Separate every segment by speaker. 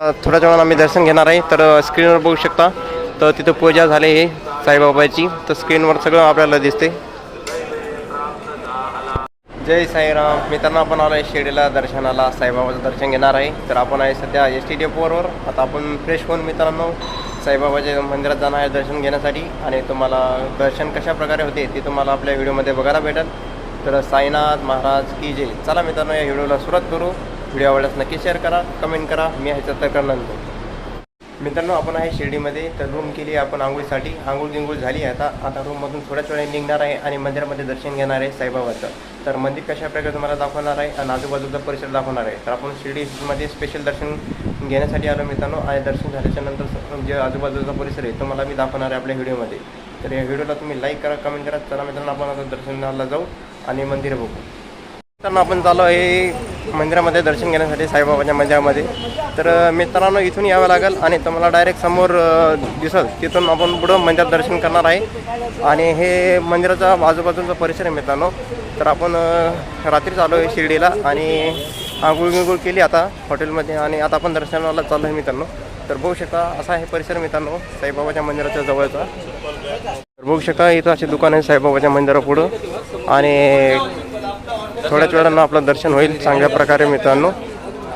Speaker 1: थोड्या थोड्याच वेळानं आम्ही दर्शन घेणार आहे. तर स्क्रीनवर बघू शकता. तर तिथं पूजा झाली आहे साईबाबाची. तर स्क्रीनवर सगळं आपल्याला दिसते जय साईराम. मित्रांनो आपण आलो आहे शिर्डीला दर्शनाला. साईबाबाचं दर्शन घेणार आहे. तर आपण आहे सध्या एस टी डेपोवर आता आपण फ्रेश होऊन मित्रांनो साईबाबाच्या मंदिरात जाणार आहे दर्शन घेण्यासाठी. आणि तुम्हाला दर्शन कशा प्रकारे होते ते तुम्हाला आपल्या व्हिडिओमध्ये बघायला भेटेल. तर साईनाथ महाराज की जय. चला मित्रांनो या व्हिडिओला सुरुवात करू. व्हिडिओ आवडल्यास नक्की शेअर करा कमेंट करा. मी आहे सत्तर नंतर मित्रांनो आपण आहे शिर्डीमध्ये. तर रूम केली आपण आंघोळीसाठी. आंघोळ गिंघोळ झाली आहे आता. आता रूममधून थोड्याच वेळाने निघणार आहे आणि मंदिरामध्ये दर्शन घेणार आहे साईबाबाचं. तर मंदिर कशा प्रकारे तुम्हाला दाखवणार आहे आणि आजूबाजूचा परिसर दाखवणार आहे. तर आपण शिर्डीमध्ये स्पेशल दर्शन घेण्यासाठी आलो मित्रांनो. आणि दर्शन झाल्याच्यानंतर जे आजूबाजूचा परिसर आहे तो मला मी दाखवणार आहे आपल्या व्हिडिओमध्ये. तर या व्हिडिओला तुम्ही लाईक करा कमेंट करा. चला मित्रांनो आपण आता दर्शनाला जाऊ आणि मंदिर बघू. मित्रांनो आपण चालू आहे मंदिरामध्ये दर्शन घेण्यासाठी साईबाबाच्या मंदिरामध्ये. तर मित्रांनो इथून यावं लागेल आणि तुम्हाला डायरेक्ट समोर अ, दिसल. तिथून आपण पुढं मंदिरात दर्शन करणार आहे. आणि हे मंदिराचा आजूबाजूचा परिसर आहे मित्रांनो. तर आपण रात्री रात्रीच आलो आहे शिर्डीला आणि आंघोळ गिंघोळ केली आता हॉटेलमध्ये आणि आता आपण दर्शनाला चाललो आहे मित्रांनो. तर बघू शकता असा आहे परिसर मित्रांनो साईबाबाच्या मंदिराच्या जवळचा. तर बघू शकता इथं असे दुकान आहे साईबाबाच्या मंदिरापुढं. आणि थोड्याच वेळानं आपलं दर्शन होईल चांगल्या प्रकारे मित्रांनो.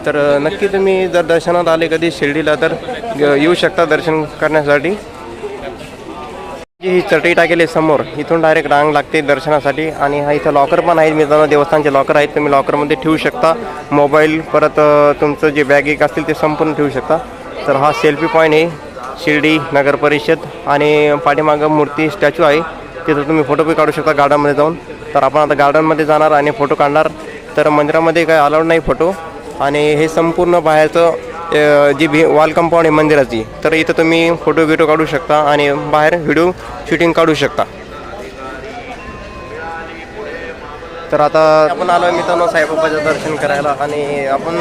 Speaker 1: तर नक्की तुम्ही जर दर्शनात आले कधी शिर्डीला तर येऊ शकता दर्शन करण्यासाठी. जी ही चटई टाकेली आहे समोर. इथून डायरेक्ट रांग लागते दर्शनासाठी आणि हा इथं लॉकर पण आहेत मित्रांनो. देवस्थानचे लॉकर आहेत. तुम्ही लॉकरमध्ये ठेवू शकता. मोबाईल परत तुमचं जे बॅग एक असतील ते संपूर्ण ठेवू शकता. तर हा सेल्फी पॉईंट आहे. शिर्डी नगर परिषद आणि पाठीमागं मूर्ती स्टॅच्यू आहे. तिथं तुम्ही फोटो पण काढू शकता गार्डनमध्ये जाऊन. तर आपण आता गार्डनमध्ये जाणार आणि फोटो काढणार. तर मंदिरामध्ये काही अलाउड नाही फोटो आणि हे संपूर्ण बाहेरचं जी भी वॉल कंपाऊंड आहे मंदिराची तर इथं तुम्ही फोटो बिटो काढू शकता आणि बाहेर व्हिडिओ शूटिंग काढू शकता. तर आता आपण आलो मित्रांनो साईबाबाचं दर्शन करायला आणि आपण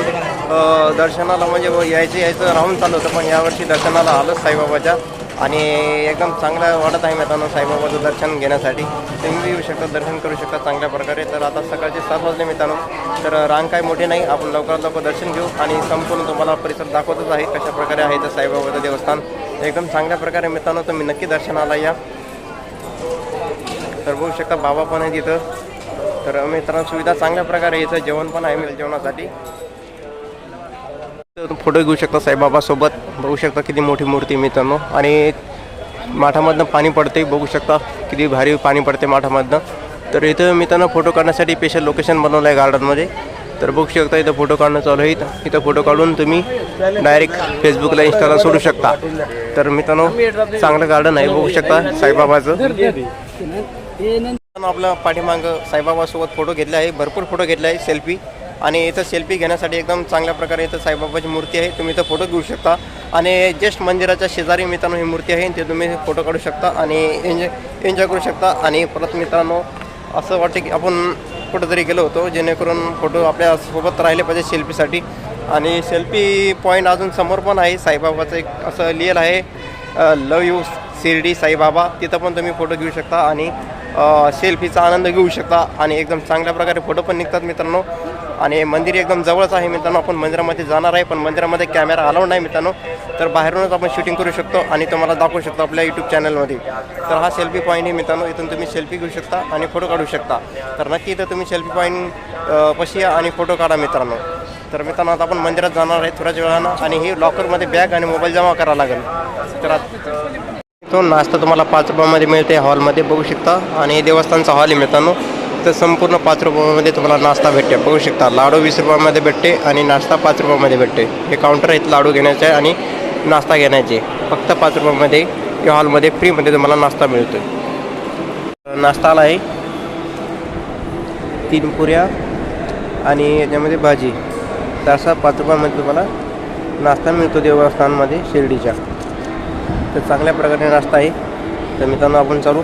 Speaker 1: दर्शनाला म्हणजे यायचं यायचं राहून चालू होतं पण यावर्षी दर्शनाला आलो साईबाबाच्या. आणि एकदम चांगलं वाटत आहे मित्रांनो साईबाबाचं दर्शन घेण्यासाठी. तुम्ही येऊ शकता दर्शन करू शकता चांगल्या प्रकारे. तर आता सकाळचे सात वाजले मित्रांनो. तर रांग काय मोठी नाही. आपण लवकरात लवकर दर्शन घेऊ आणि संपूर्ण तुम्हाला परिसर दाखवतच आहे कशा प्रकारे आहे तर साईबाबाचं देवस्थान. एकदम चांगल्या प्रकारे मित्रांनो तुम्ही नक्की दर्शनाला या. तर बघू शकता बाबा पण आहे तिथं तर मित्रांनो सुविधा चांगल्या प्रकारे इथं जेवण पण आहे मिळेल जेवणासाठी. तर फोटो घेऊ शकता साईबाबासोबत. बघू शकता किती मोठी मूर्ती मित्रांनो. आणि माठामधनं पाणी पडते बघू शकता किती भारी पाणी पडते माठामधनं. तर इथं मित्रांनो फोटो काढण्यासाठी स्पेशल लोकेशन बनवलं आहे गार्डनमध्ये तर बघू शकता इथं फोटो काढणं चालू आहे. इथं फोटो काढून तुम्ही डायरेक्ट फेसबुकला इंस्टाला सोडू शकता. तर मित्रांनो चांगलं गार्डन आहे बघू शकता साईबाबाचं. मित्रांनो, आपलं पाठीमागं साईबाबासोबत फोटो घेतले आहे. भरपूर फोटो घेतले आहे सेल्फी आणि इथं सेल्फी घेण्यासाठी एकदम चांगल्या प्रकारे इथं साईबाबाची मूर्ती आहे. तुम्ही इथं फोटो घेऊ शकता. आणि जस्ट मंदिराच्या शेजारी मित्रांनो ही मूर्ती आहे. ते तुम्ही फोटो काढू शकता आणि एन्जॉय एन्जॉय करू शकता. आणि परत मित्रांनो असं वाटतं की आपण कुठंतरी गेलो होतो जेणेकरून फोटो आपल्यासोबत राहिले पाहिजे सेल्फीसाठी आणि सेल्फी पॉईंट अजून समोर पण आहे. साईबाबाचं एक असं लिहिलं आहे लव यू शिर्डी साईबाबा. तिथं पण तुम्ही फोटो घेऊ शकता आणि सेल्फीचा आनंद घेऊ शकता. आणि एकदम चांगल्या प्रकारे फोटो पण निघतात मित्रांनो. आणि मंदिर एकदम जवळच आहे मित्रांनो. आपण मंदिरामध्ये जाणार आहे पण मंदिरामध्ये कॅमेरा अलाउड नाही मित्रांनो. तर बाहेरूनच आपण शूटिंग करू शकतो आणि तुम्हाला दाखवू शकतो आपल्या यूट्यूब चॅनलमध्ये तर हा सेल्फी पॉईंट आहे मित्रांनो. इथून तुम्ही सेल्फी घेऊ शकता आणि फोटो काढू शकता. तर नक्की इथं तुम्ही सेल्फी पॉईंट पशी या आणि फोटो काढा मित्रांनो. तर मित्रांनो आता आपण मंदिरात जाणार आहे थोड्याच वेळानं आणि ही लॉकरमध्ये बॅग आणि मोबाईल जमा करावा लागेल. तर तो नाश्ता तुम्हाला पाच रुपयामध्ये मिळते. हॉलमध्ये बघू शकता. आणि देवस्थानचा हॉल आहे मित्रांनो. तर संपूर्ण पाच रुपयामध्ये तुम्हाला नाश्ता भेटते बघू शकता लाडू वीस रुपयामध्ये भेटते आणि नाश्ता पाच रुपयामध्ये भेटते हे काउंटर आहेत लाडू घेण्याचे आणि नाश्ता घेण्याचे. फक्त पाच रुपयामध्ये या हॉलमध्ये फ्रीमध्ये तुम्हाला नाश्ता मिळतो नाश्ता आला आहे. तीन पुऱ्या आणि याच्यामध्ये भाजी. तर असा पाच रुपयामध्ये तुम्हाला नाश्ता मिळतो देवस्थानमध्ये शिर्डीच्या. तर चांगल्या प्रकारे नाश्ता आहे. तर मित्रांनो आपण चालू.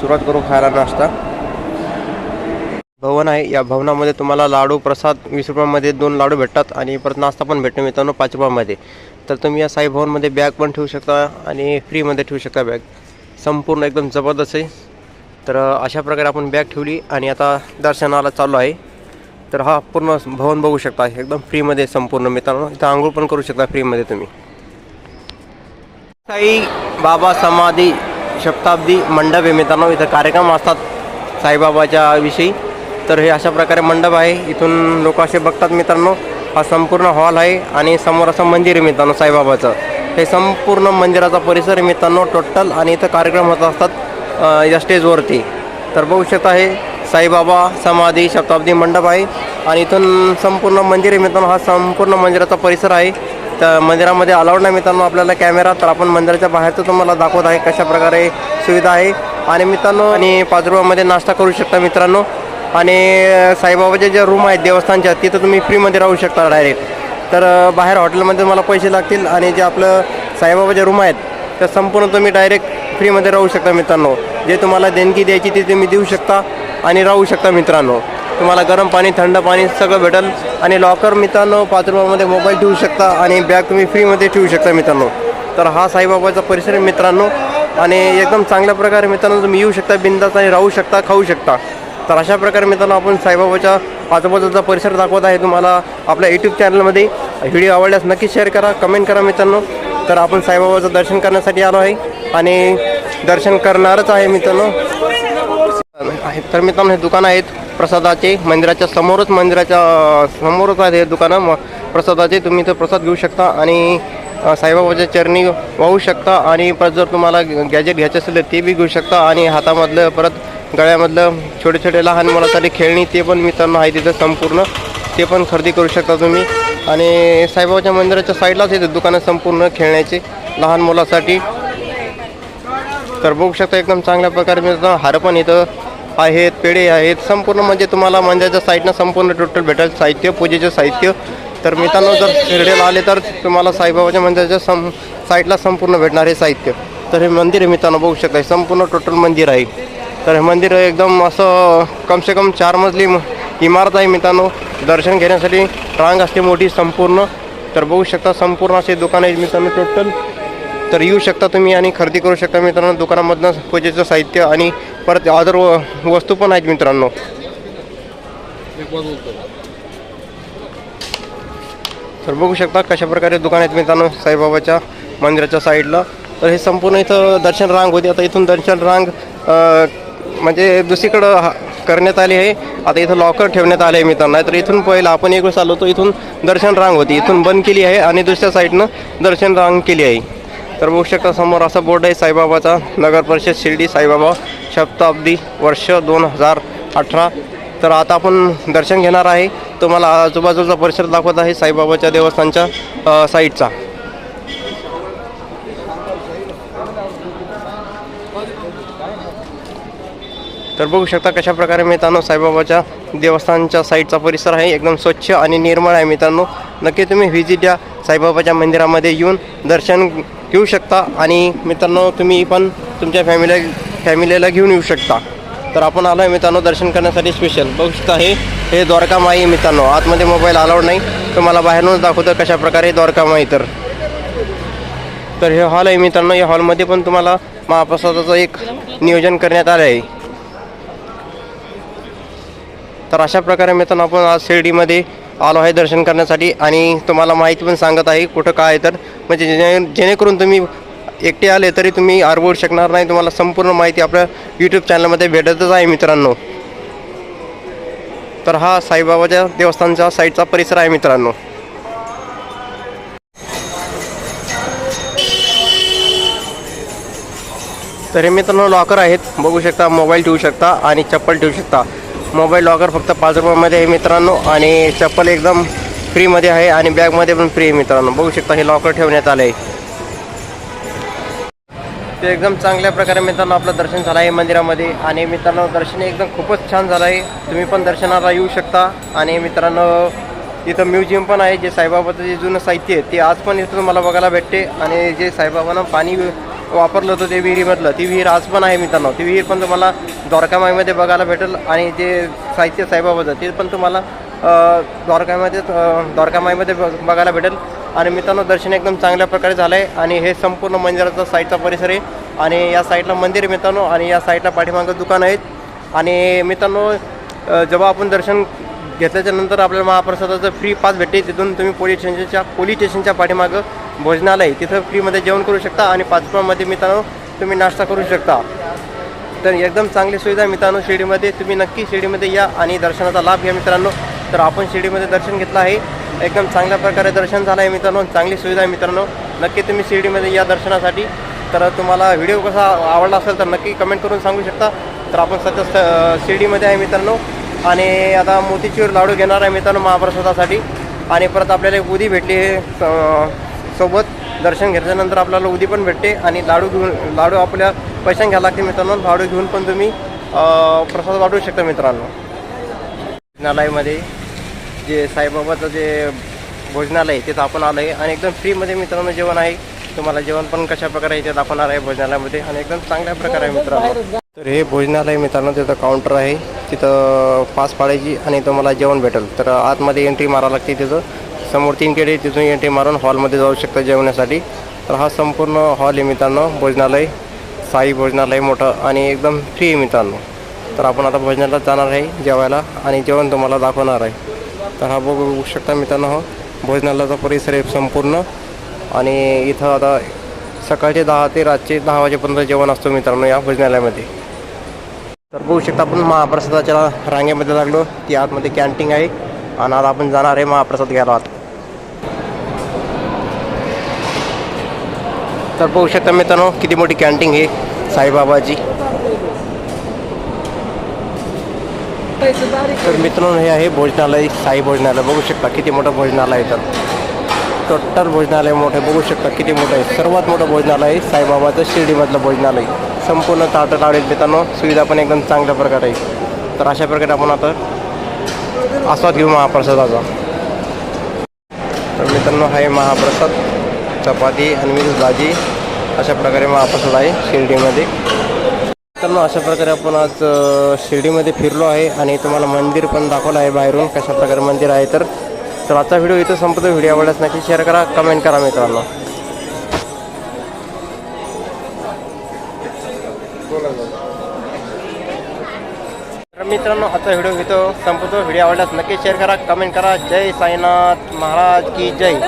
Speaker 1: सुरुवात करू खायला नाश्ता. भवन आहे. या भवनामध्ये तुम्हाला लाडू प्रसाद वीस रुपयामध्ये दोन लाडू भेटतात आणि परत नाश्ता पण भेटतो मित्रांनो पाच रुपयामध्ये तर तुम्ही या साई भवनमध्ये बॅग पण ठेवू शकता आणि फ्रीमध्ये ठेवू शकता बॅग संपूर्ण एकदम जबरदस्त आहे. तर अशा प्रकारे आपण बॅग ठेवली आणि आता दर्शनाला चालू आहे. तर हा पूर्ण भवन बघू शकता. एकदम फ्रीमध्ये संपूर्ण मित्रांनो. इथं आंघोळ पण करू शकता फ्रीमध्ये तुम्ही. साई बाबा समाधी शताब्दी मंडप आहे मित्रांनो. इथं कार्यक्रम असतात साईबाबाच्या विषयी. तर हे अशा प्रकारे मंडप आहे. इथून लोक असे बघतात मित्रांनो हा संपूर्ण हॉल आहे आणि समोर असं मंदिर आहे मित्रांनो साईबाबाचं. हे संपूर्ण मंदिराचा परिसर आहे मित्रांनो टोटल आणि इथं कार्यक्रम होत असतात या स्टेजवरती. तर बघू शकता हे साईबाबा समाधी शताब्दी मंडप आहे आणि इथून संपूर्ण मंदिर आहे मित्रांनो हा संपूर्ण मंदिराचा परिसर आहे. तर मंदिरामध्ये अलाउड नाही मित्रांनो आपल्याला कॅमेरा तर आपण मंदिराच्या बाहेरचं तुम्हाला दाखवत आहे कशा प्रकारे सुविधा आहे. आणि मित्रांनो आणि पाच रुपयामध्ये नाश्ता करू शकता मित्रांनो. आणि साईबाबाचे जे रूम आहेत देवस्थानच्या तिथं तुम्ही फ्रीमध्ये राहू शकता डायरेक्ट तर बाहेर हॉटेलमध्ये मला पैसे लागतील आणि जे आपलं साईबाबाचे रूम आहेत तर संपूर्ण तुम्ही डायरेक्ट फ्रीमध्ये राहू शकता मित्रांनो. जे तुम्हाला देणगी द्यायची ती तुम्ही देऊ शकता आणि राहू शकता मित्रांनो. तुम्हाला गरम पाणी थंड पाणी सगळं भेटेल आणि लॉकर मित्रांनो बाथरूमामध्ये मोबाईल ठेवू शकता आणि बॅग तुम्ही फ्रीमध्ये ठेवू शकता मित्रांनो. तर हा साईबाबाचा परिसर मित्रांनो. आणि एकदम चांगल्या प्रकारे मित्रांनो तुम्ही येऊ शकता बिंदास आणि राहू शकता खाऊ शकता. तर अशा प्रकारे मित्रांनो आपण साईबाबाच्या आजूबाजूचा परिसर दाखवत आहे तुम्हाला आपल्या यूट्यूब चॅनलमध्ये व्हिडिओ आवडल्यास नक्की शेअर करा कमेंट करा मित्रांनो. तर आपण साईबाबाचं दर्शन करण्यासाठी आलो आहे आणि दर्शन करणारच आहे मित्रांनो. आहेत तर मित्रांनो हे दुकान आहेत प्रसादाचे मंदिराच्या समोरच मंदिराच्या समोरच आहेत हे दुकानं. म प्रसादाचे तुम्ही इथं प्रसाद घेऊ शकता आणि साईबाबाच्या चरणी वाहू शकता आणि परत जर तुम्हाला गॅजेट घ्यायचे असेल तर ते बी घेऊ शकता आणि हातामधलं परत गळ्यामधलं छोटे छोटे लहान मुलासाठी खेळणी ते पण मित्रांनो आहे तिथं संपूर्ण. ते पण खरेदी करू शकता तुम्ही. आणि साईबाबाच्या मंदिराच्या साईडलाच येते दुकानं संपूर्ण खेळण्याचे लहान मुलासाठी. तर बघू शकता एकदम चांगल्या प्रकारे मिळतं हार पण इथं आहेत पेढे आहेत. संपूर्ण म्हणजे तुम्हाला मंदिराच्या साईडनं संपूर्ण टोटल भेटेल साहित्य पूजेचं साहित्य. तर मित्रांनो जर शिर्डीला आले तर तुम्हाला साईबाबाच्या मंदिराच्या सम साईडला संपूर्ण भेटणार हे साहित्य. तर हे मंदिर आहे मित्रांनो बघू शकता संपूर्ण टोटल मंदिर आहे. तर हे मंदिर एकदम असं कमसे कम चार मजली इमारत आहे मित्रांनो. दर्शन घेण्यासाठी रांग असते मोठी संपूर्ण. तर बघू शकता संपूर्ण असे दुकान आहेत मित्रांनो टोटल तर येऊ शकता तुम्ही आणि खरेदी करू शकता मित्रांनो दुकानामधनं पूजेचं साहित्य आणि परत अदर वस्तू पण आहेत मित्रांनो. तर बघू शकता कशा प्रकारे दुकान आहेत मित्रांनो साईबाबाच्या मंदिराच्या साईडला. तर हे संपूर्ण इथं दर्शन रांग होती. आता इथून दर्शन रांग म्हणजे दुसरीकडं हा- करण्यात आली आहे. आता इथं लॉकर ठेवण्यात आले आहे मित्रांनो. तर इथून पहिलं आपण एक वेळेस आलो होतो. इथून दर्शन रांग होती. इथून बंद केली आहे आणि दुसऱ्या साईडनं दर्शन रांग केली आहे. तर बघू शकता समोर असा बोर्ड आहे साईबाबाचा. नगर परिषद शिर्डी साईबाबा शताब्दी वर्ष दोन हजार अठरा. तर आता आपण दर्शन घेणार आहे. तुम्हाला आजूबाजूचा परिसर दाखवत आहे साईबाबाच्या देवस्थानच्या अ, साईडचा. तर बघू शकता कशा प्रकारे मित्रांनो साईबाबाच्या देवस्थानच्या साईडचा परिसर आहे. एकदम स्वच्छ आणि निर्मळ आहे मित्रांनो. नक्की तुम्ही व्हिजिट द्या साईबाबाच्या मंदिरामध्ये येऊन दर्शन घेऊ शकता आणि मित्रांनो तुम्ही पण तुमच्या फॅमिली फॅमिलीला घेऊन येऊ शकता. तर आपण आलो आहे मित्रांनो दर्शन करण्यासाठी स्पेशल बघू शकता हे हे द्वारकामाई आहे मित्रांनो. आतमध्ये मोबाईल अलाउड नाही. तुम्हाला बाहेरूनच दाखवतं कशा प्रकारे द्वारकामाई तर. तर हे हॉल आहे मित्रांनो. या हॉलमध्ये पण तुम्हाला महाप्रसादाचं एक नियोजन करण्यात आलं आहे तर अशा प्रकारे मित्रांनो आपण आज शिर्डीमध्ये आलो आहे दर्शन करण्यासाठी आणि तुम्हाला माहिती पण सांगत आहे कुठं काय आहे तर. म्हणजे जेणे जेणेकरून तुम्ही एकटे आले तरी तुम्ही आरवू शकणार नाही. तुम्हाला संपूर्ण माहिती आपल्या यूट्यूब चॅनलमध्ये भेटतच आहे मित्रांनो. तर हा साईबाबाच्या देवस्थानच्या साईडचा परिसर आहे मित्रांनो. तर हे मित्रांनो लॉकर आहेत. बघू शकता मोबाईल ठेवू शकता आणि चप्पल ठेवू शकता. मोबाईल लॉकर फक्त पाच रुपयामध्ये आहे मित्रांनो. आणि चप्पल एकदम फ्रीमध्ये आहे आणि बॅगमध्ये पण फ्री आहे मित्रांनो. बघू शकता हे लॉकर ठेवण्यात आलं आहे ते एकदम चांगल्या प्रकारे मित्रांनो आपलं दर्शन झालं आहे मंदिरामध्ये. आणि मित्रांनो दर्शन एकदम खूपच छान झालं आहे. तुम्ही पण दर्शनाला येऊ शकता. आणि मित्रांनो इथं म्युझियम पण आहे जे साईबाबाचं जे जुनं साहित्य आहे ते आज पण इथं तुम्हाला बघायला भेटते. आणि जे साईबाबानं पाणी वापरलं होतं ते विहिरीमधलं ती विहीर आज पण आहे मित्रांनो. ती विहीर पण तुम्हाला द्वारकामाईमध्ये बघायला भेटेल आणि जे साहित्य साईबाबाचं ते पण तुम्हाला द्वारकामध्ये द्वारकामाईमध्ये ब- बघायला भेटेल. आणि मित्रांनो दर्शन एकदम चांगल्या प्रकारे झालं आहे आणि हे संपूर्ण मंदिराचा साईडचा परिसर आहे. आणि या साईडला मंदिर मित्रांनो आणि या साईडला पाठीमागं दुकान आहेत. आणि मित्रांनो जेव्हा आपण दर्शन घेतल्याच्या नंतर आपल्याला महाप्रसादाचं फ्री पास भेटते तिथून तुम्ही पोलीस स्टेशनच्या पोलीस स्टेशनच्या पाठीमागं भोजनालय तिथं फ्रीमध्ये जेवण करू शकता आणि पाच मित्रांनो तुम्ही नाश्ता करू शकता. तर एकदम चांगली सुविधा मित्रांनो शिर्डीमध्ये. तुम्ही नक्की शिर्डीमध्ये या आणि दर्शनाचा लाभ घ्या मित्रांनो. तर आपण शिर्डीमध्ये दर्शन घेतलं आहे. एकदम चांगल्या प्रकारे दर्शन झालं आहे मित्रांनो. चांगली सुविधा आहे मित्रांनो. नक्की तुम्ही शिर्डीमध्ये या दर्शनासाठी. तर तुम्हाला व्हिडिओ कसा आवडला असेल तर नक्की कमेंट करून सांगू शकता. तर आपण सध्या स- शिर्डीमध्ये आहे मित्रांनो. आणि आता मोतीचूर लाडू घेणार आहे मित्रांनो महाप्रसादासाठी. आणि परत आपल्याला एक उदी भेटली आहे स- सोबत. दर्शन घेतल्यानंतर आपल्याला उदी पण भेटते आणि लाडू घेऊन लाडू आपल्या पैशान घ्यायला लागते मित्रांनो. लाडू घेऊन पण तुम्ही प्रसाद वाटू शकता मित्रांनो. भोजनालयमध्ये जे साईबाबाचं जे भोजनालय आहे तिथं आपण आलं आहे आणि एकदम फ्रीमध्ये मित्रांनो जेवण आहे. तुम्हाला जेवण पण कशा प्रकारे इथे दाखवणार आहे भोजनालयामध्ये. आणि एकदम चांगल्या प्रकारे आहे मित्रांनो. तर हे भोजनालय मित्रांनो तिथं काउंटर आहे. तिथं पास पाडायची आणि तुम्हाला जेवण भेटेल. तर आतमध्ये एंट्री मारावं लागते तिथं. समोर तीन केडे तिथून एंट्री मारून हॉलमध्ये जाऊ शकता जेवण्यासाठी तर हा संपूर्ण हॉल आहे मित्रांनो भोजनालय साई भोजनालय मोठं आणि एकदम फ्री आहे मित्रांनो. तर आपण आता भोजनाला जाणार आहे जेवायला आणि जेवण तुम्हाला दाखवणार आहे. तर हा बघू शकता मित्रांनो हो भोजनालयाचा परिसर आहे संपूर्ण. आणि इथं आता सकाळचे दहा ते रातचे दहा वाजेपर्यंत जेवण असतो मित्रांनो या भोजनालयामध्ये. तर बघू शकता आपण महाप्रसादाच्या रांगेमध्ये लागलो ती आतमध्ये कॅन्टीन आहे. आणि आता आपण जाणार आहे महाप्रसाद घ्यायला. आत तर बघू शकता मित्रांनो किती मोठी कॅन्टीन हे साईबाबाची. तर मित्रांनो हे आहे भोजनालय साई भोजनालय. बघू शकता किती मोठं भोजनालय आहे तर. टोटल भोजनालय मोठं आहे. बघू शकता किती मोठं आहे. सर्वात मोठं भोजनालय आहे साईबाबाचं शिर्डीमधलं भोजनालय. संपूर्ण ताटं लावलेत मित्रांनो. सुविधा पण एकदम चांगल्या प्रकारे आहे तर अशा प्रकारे आपण आता आस्वाद घेऊ महाप्रसादाचा. तर मित्रांनो हा आहे महाप्रसाद. चपाती आणि मिक्स भाजी अशा प्रकारे महाप्रसाद आहे शिर्डीमध्ये. मित्रांनो अशा प्रकारे आपण आज शिर्डीमध्ये फिरलो आहे आणि तुम्हाला मंदिर पण दाखवलं आहे बाहेरून कशा प्रकारे मंदिर आहे तर. तर आजचा व्हिडिओ इथं संपतो. व्हिडिओ आवडल्यास नक्की शेअर करा कमेंट करा मित्रांनो. तर मित्रांनो आजचा व्हिडिओ इथं संपतो. व्हिडिओ आवडल्यास नक्की शेअर करा कमेंट करा. जय साईनाथ महाराज की जय.